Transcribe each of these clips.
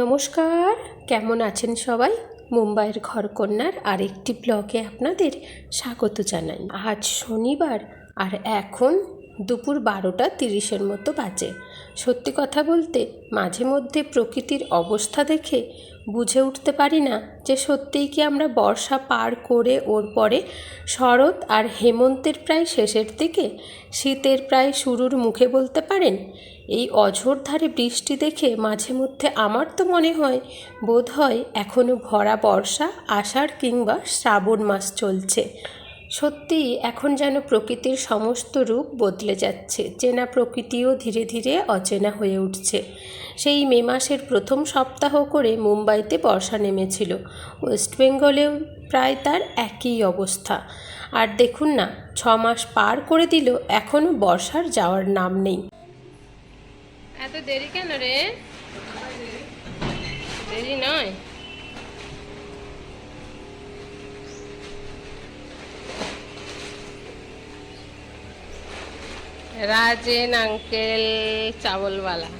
নমস্কার, কেমন আছেন সবাই? মুম্বাইয়ের ঘরকন্যার আরেকটি ব্লগে আপনাদের স্বাগত জানাই। আজ শনিবার আর এখন দুপুর বারোটা তিরিশের মতো বাজে। সত্যি কথা বলতে মাঝে মধ্যে প্রকৃতির অবস্থা দেখে বুঝে উঠতে পারি না যে সত্যিই কি আমরা বর্ষা পার করে ওর পরে শরৎ আর হেমন্তের প্রায় শেষের দিকে শীতের প্রায় শুরুর মুখে বলতে পারেন? এই অঝোর ধারে বৃষ্টি দেখে মাঝে মধ্যে আমার তো মনে হয়, বোধ হয় এখনও ভরা বর্ষা, আষাঢ় কিংবা শ্রাবণ মাস চলছে। সত্যিই এখন যেন প্রকৃতির সমস্ত রূপ বদলে যাচ্ছে, চেনা প্রকৃতিও ধীরে ধীরে অচেনা হয়ে উঠছে। সেই মে মাসের প্রথম সপ্তাহ করে মুম্বাইতে বর্ষা নেমেছিল। ওয়েস্ট বেঙ্গলেও প্রায় তার একই অবস্থা। আর দেখুন না, ছ মাস পার করে দিল এখনও বর্ষার যাওয়ার নাম নেই। এত দেরি কেন রে? দেরি নয়। রাজেন আঙ্কেল, চাবলওয়ালা।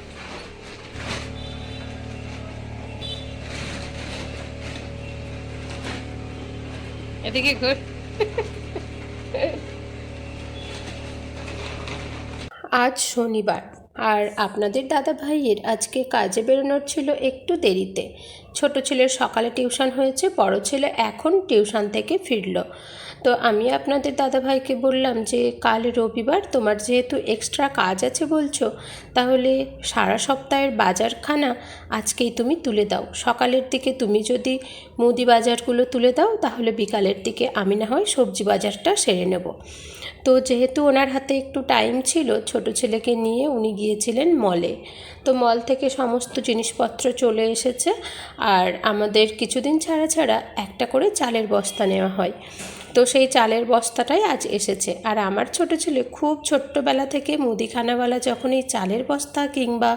এদিকে আজ শনিবার, আর আপনাদের দাদা ভাইয়ের আজকে কাজে বেরোনোর ছিল একটু দেরিতে। ছোট ছেলের সকালে টিউশন হয়েছে, বড় ছেলে এখন টিউশন থেকে ফিরল। তো আমি আপনাদের দাদা ভাইকে বললাম যে, কাল রবিবার তোমার যেহেতু এক্সট্রা কাজ আছে বলছো, তাহলে সারা সপ্তাহের বাজারখানা আজকেই তুমি তুলে দাও। সকালের দিকে তুমি যদি মুদি বাজারগুলো তুলে দাও, তাহলে বিকালের দিকে আমি না হয় সবজি বাজারটা সেরে নেব। তো যেহেতু ওনার হাতে একটু টাইম ছিল, ছোট ছেলেকে নিয়ে উনি গিয়েছিলেন মলে। তো মল থেকে সমস্ত জিনিসপত্র চলে এসেছে, আর আমাদের কিছুদিন ছাড়া ছাড়া একটা করে চালের বস্তা নেওয়া হয়। তো সেই চালের বস্তাটাই আজ এসেছে। আর আমার ছোট ছেলে খুব ছোট্টবেলা থেকে মুদিখানাওয়ালা যখন এই চালের বস্তা কিংবা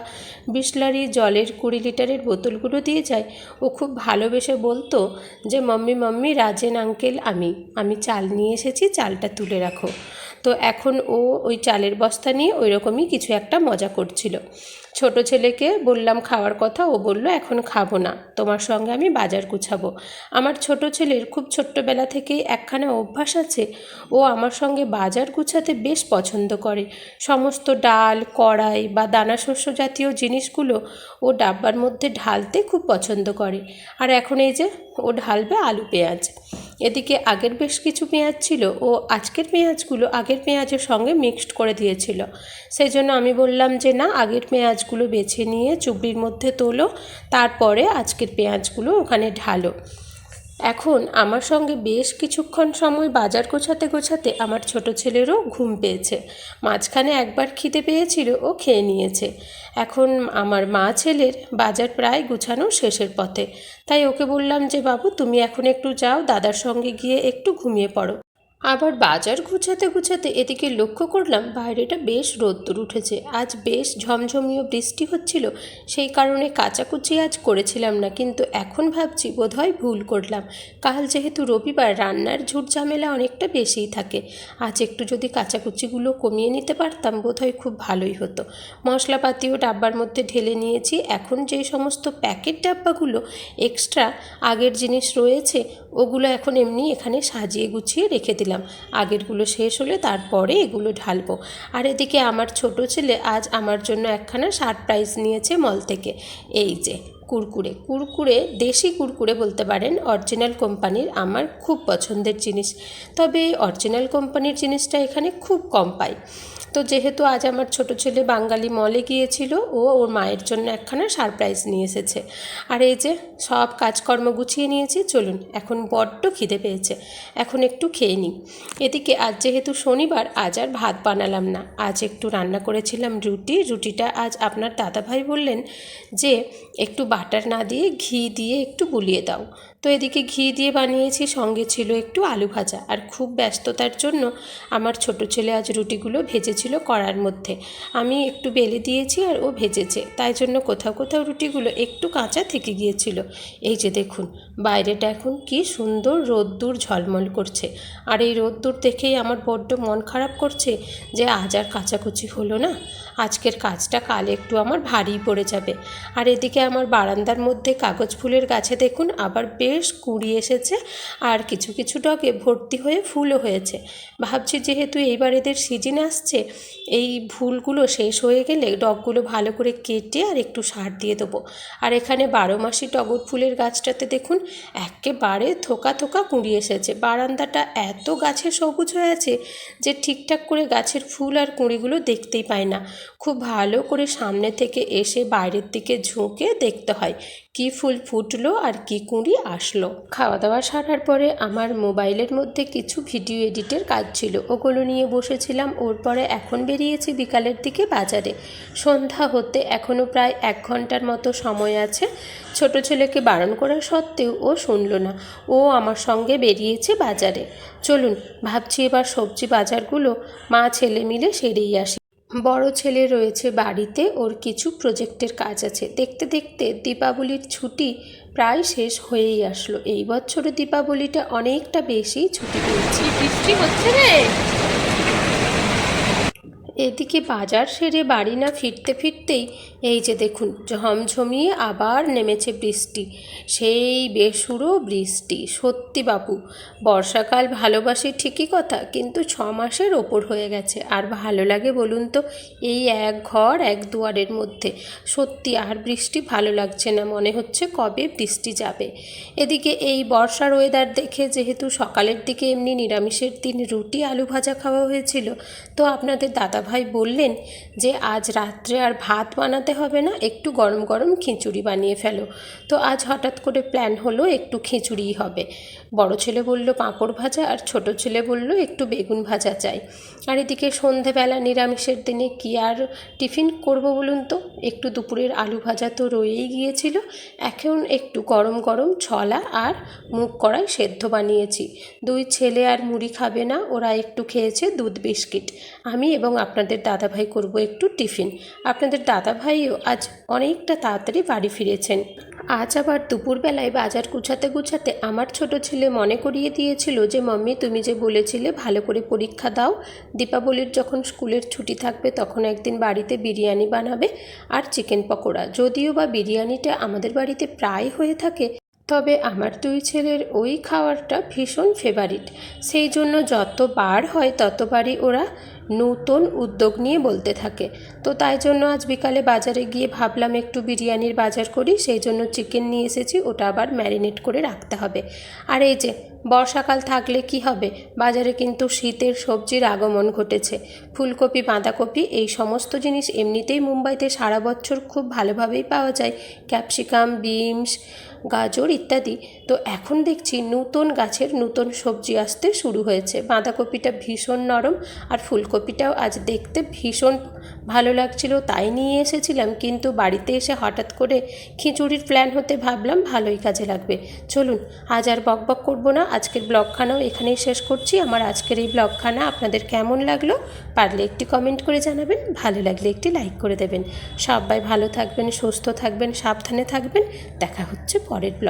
বিসলারি জলের কুড়ি লিটারের বোতলগুলো দিয়ে যায়, ও খুব ভালোবেসে বলতো যে, মাম্মি মাম্মি, রাজেন, আঙ্কেল, আমি। আমি চাল নিয়ে এসেছি, চালটা তুলে রাখো। তো এখন ও ওই চালের বস্তা নিয়ে ওই রকমই কিছু একটা মজা করছিল। ছোট ছেলেকে বললাম, খাওয়ার কথা? ও বলল, এখন খাব না, তোমার সঙ্গে আমি বাজার গুছাবো। আমার ছোট ছেলের খুব ছোট্টবেলা থেকেই একখানা অভ্যাস আছে, ও আমার সঙ্গে বাজার গুছাতে বেশ পছন্দ করে। সমস্ত ডাল, কড়াই বা দানা শস্য জাতীয় জিনিসগুলো ও ডাব্বার মধ্যে ঢালতে খুব পছন্দ করে। আর এখন এই যে ও ঢালবে আলু পেঁয়াজ। এদিকে আগের বেশ কিছু পেঁয়াজ ছিল, ও আজকের পেঁয়াজগুলো আগের পেঁয়াজের সঙ্গে মিক্সড করে দিয়েছিল। সেই জন্য আমি বললাম যে, না, আগের পেঁয়াজগুলো বেছে নিয়ে চুবড়ির মধ্যে তোলো, তারপরে আজকের পেঁয়াজগুলো ওখানে ঢালো। এখন আমার সঙ্গে বেশ কিছুক্ষণ সময় বাজার গোছাতে গোছাতে আমার ছোট ছেলেরও ঘুম পেয়েছে। মাঝখানে একবার খিদে পেয়েছিল, ও খেয়ে নিয়েছে। এখন আমার মা ছেলের বাজার প্রায় গুছানো শেষের পথে। তাই ওকে বললাম যে, বাবু, তুমি এখন একটু যাও, দাদার সঙ্গে গিয়ে একটু ঘুমিয়ে পড়ো। আবার বাজার গুছাতে গুছাতে এদিকে লক্ষ্য করলাম বাইরেটা বেশ রোদ্দুর উঠেছে। আজ বেশ ঝমঝমিয়ে বৃষ্টি হচ্ছিল, সেই কারণে কাচাকুচি আজ করেছিলাম না, কিন্তু এখন ভাবছি বোধহয় ভুল করলাম। কাল যেহেতু রবিবার, রান্নার ঝুট ঝামেলা অনেকটা বেশিই থাকে। আজ একটু যদি কাচাকুচিগুলো কমিয়ে নিতে পারতাম, বোধহয় খুব ভালোই হতো। মশলাপাতিও ডাব্বার মধ্যে ঢেলে নিয়েছি। এখন যেই সমস্ত প্যাকেট ডাব্বাগুলো এক্সট্রা আগের জিনিস রয়েছে, ওগুলো এখন এমনি এখানে সাজিয়ে গুছিয়ে রেখে দিলাম। আগেরগুলো শেষ হলে তারপরে এগুলো ঢালবো। আর এদিকে আমার ছোট ছেলে আজ আমার জন্য একখানা সারপ্রাইজ নিয়েছে মল থেকে। এই যে, কুরকুরে। কুরকুরে, দেশি কুরকুরে বলতে পারেন, অরিজিনাল কোম্পানির আমার খুব পছন্দের জিনিস। তবে অরিজিনাল কোম্পানির জিনিসটা এখানে খুব কম পাই। তো যেহেতু আজ আমার ছোট ছেলে বাঙালি মলে গিয়েছিল, ও ওর মায়ের জন্য একখানা সারপ্রাইজ নিয়ে এসেছে। আর এই যে, সব কাজকর্ম গুছিয়ে নিয়েছি, চলুন, এখন বড্ড খিদে পেয়েছে। এখন একটু খেয়ে নিই। এদিকে আজ যেহেতু শনিবার, আজ আর ভাত বানালাম না। আজ একটু রান্না করেছিলাম রুটি। রুটিটা আজ আপনার দাদাভাই বললেন যে, একটু বাটার না দিয়ে ঘি দিয়ে একটু বুলিয়ে দাও। তো এদিকে ঘি দিয়ে বানিয়েছি, সঙ্গে ছিল একটু আলু ভাজা। আর খুব ব্যস্ততার জন্য আমার ছোট ছেলে আজ রুটিগুলো ভেজেছিল কড়ার মধ্যে। আমি একটু বেলে দিয়েছি আর ও ভেজেছে। তাই জন্য কোথাও কোথাও রুটিগুলো একটু কাঁচা থেকে গিয়েছিল। এই যে দেখুন, বাইরেটা এখন কি সুন্দর রোদ্দুর ঝলমল করছে। আর এই রোদ্দুর দেখেই আমার বড্ড মন খারাপ করছে যে আজ আর কাচাকুচি হলো না। আজকের কাজটা কাল একটু আমার ভারী পড়ে যাবে। আর এদিকে আমার বারান্দার মধ্যে কাগজ ফুলের গাছে দেখুন, আবার বেশ কুড়ি এসেছে আর কিছু কিছু ডগে ভর্তি হয়ে ফুলও হয়েছে। ভাবছি যেহেতু এইবার এদের সিজন আসছে, এই ফুলগুলো শেষ হয়ে গেলে ডগগুলো ভালো করে কেটে আর একটু সার দিয়ে দেবো। আর এখানে বারো মাসি টগর ফুলের গাছটাতে দেখুন, একেবারে থোকা থোকা কুঁড়ি এসেছে। বারান্দাটা এত গাছে সবুজ হয়ে আছে যে ঠিকঠাক করে গাছের ফুল আর কুঁড়িগুলো দেখতেই পায় না। খুব ভালো করে সামনে থেকে এসে বাইরের দিকে ঝুঁকে দেখতে হয়। কি ফুল ফুটলো আর কি কুঁড়ি আসলো। খাওয়া দাওয়া সারার পরে আমার মোবাইলের মধ্যে কিছু ভিডিও এডিটের কাজ ছিল। ওগুলো নিয়ে বসেছিলাম। ওর পরে এখন বেরিয়েছি বিকালের দিকে বাজারে। সন্ধ্যা হতে এখনও প্রায় এক ঘণ্টার মতো সময় আছে। ছোট ছেলেকে বারণ করা সত্ত্বেও ও শুনলো না। ও আমার সঙ্গে বেরিয়েছে বাজারে। চলুন, ভাবছি এবার সবজি বাজারগুলো মা ছেলে মিলে সেরেই আসি। বড় ছেলে রয়েছে বাড়িতে, ওর কিছু প্রজেক্টের কাজ আছে। দেখতে দেখতে দীপাবলির ছুটি প্রায় শেষ হয়েই আসলো। এই বছরে দীপাবলিটা অনেকটা বেশি ছুটি পেয়েছি। বৃষ্টি হচ্ছে রে? এদিকে বাজার সেরে বাড়ি না ফিরতে ফিরতেই এই যে দেখুন ঝমঝমিয়ে আবার নেমেছে বৃষ্টি। সেই বেসুরো বৃষ্টি, সত্যি বাপু, বর্ষাকাল ভালোবাসি ঠিকই কথা, কিন্তু ছ মাসের ওপর হয়ে গেছে। আর ভালো লাগে বলুন তো, এই এক ঘর এক দুয়ারের মধ্যে। সত্যি আর বৃষ্টি ভালো লাগছে না, মনে হচ্ছে কবে বৃষ্টি যাবে। এদিকে এই বর্ষার ওয়েদার দেখে যেহেতু সকালের দিকে এমনি নিরামিষের দিন রুটি, আলু ভাজা খাওয়া হয়েছিল, তো আপনাদের দাদাভাই বললেন যে, আজ রাত্রে আর ভাত বানাতে হবে না, একটু গরম গরম খিচুড়ি বানিয়ে ফেলো। তো আজ হঠাৎ করে প্ল্যান হলো একটু খিচুড়িই হবে। বড় ছেলে বলল, পাঁপড় ভাজা, আর ছোট ছেলে বলল, একটু বেগুন ভাজা চাই। আর এদিকে সন্ধেবেলা নিরামিষের দিনে কি আর টিফিন করব বলুন তো? একটু দুপুরের আলু ভাজা তো রয়েই গিয়েছিল। এখন একটু গরম গরম ছলা আর মুখ কড়াই সেদ্ধ বানিয়েছি। দুই ছেলে আর মুড়ি খাবে না, ওরা একটু খেয়েছে দুধ বিস্কিট। আমি এবং আপনাদের দাদাভাই করব একটু টিফিন। আপনাদের দাদাভাইও আজ অনেকটা তাড়াতাড়ি বাড়ি ফিরেছেন। আজ আবার দুপুরবেলায় বাজার গুছাতে গুছাতে আমার ছোট ছেলে মনে করিয়ে দিয়েছিল যে, মাম্মি, তুমি যে বলেছিলে ভালো করে পরীক্ষা দাও। দীপাবলির যখন স্কুলের ছুটি থাকবে তখন একদিন বাড়িতে বিরিয়ানি বানাবে আর চিকেন পকোড়া। যদিও বা বিরিয়ানিটা আমাদের বাড়িতে প্রায় হয়ে থাকে, তবে আমার দুই ছেলের ওই খাওয়ারটা ভীষণ ফেভারিট। সেই জন্য যতবার হয় ততবারই ওরা নূতন উদ্যোগ নিয়ে বলতে থাকে। তো তাই জন্য আজ বিকালে বাজারে গিয়ে ভাবলাম একটু বিরিয়ানির বাজার করি, সেই জন্য চিকেন নিয়ে এসেছি, ওটা আবার ম্যারিনেট করে রাখতে হবে। আর এই যে, বর্ষাকাল থাকলে কি হবে? বাজারে কিন্তু শীতের সবজির আগমন ঘটেছে। ফুলকপি, বাঁধাকপি, এই সমস্ত জিনিস এমনিতেই মুম্বাইতে সারা বছর খুব ভালোভাবেই পাওয়া যায়। ক্যাপসিকাম বিনস গাজর ইত্যাদি। তো এখন দেখছি নূতন গাছের নূতন সবজি আসতে শুরু হয়েছে। বাঁধাকপিটা ভীষণ নরম আর ফুলকপিটাও আজ দেখতে ভীষণ ভালো লাগছিল, তাই নিয়ে এসেছিলাম। কিন্তু বাড়িতে এসে হঠাৎ করে খিচুড়ির প্ল্যান হতে ভাবলাম, ভালোই কাজে লাগবে। চলুন, আজ আর বক বক করব না। আজকের ব্লগখানাও এখানেই শেষ করছি। আমার আজকের এই ব্লগখানা আপনাদের কেমন লাগল পারলে একটি কমেন্ট করে জানাবেন, ভালো লাগলে একটি লাইক করে দেবেন। সবাই ভালো থাকবেন, সুস্থ থাকবেন, সাবধানে থাকবেন। দেখা হচ্ছে পরের ব্লগ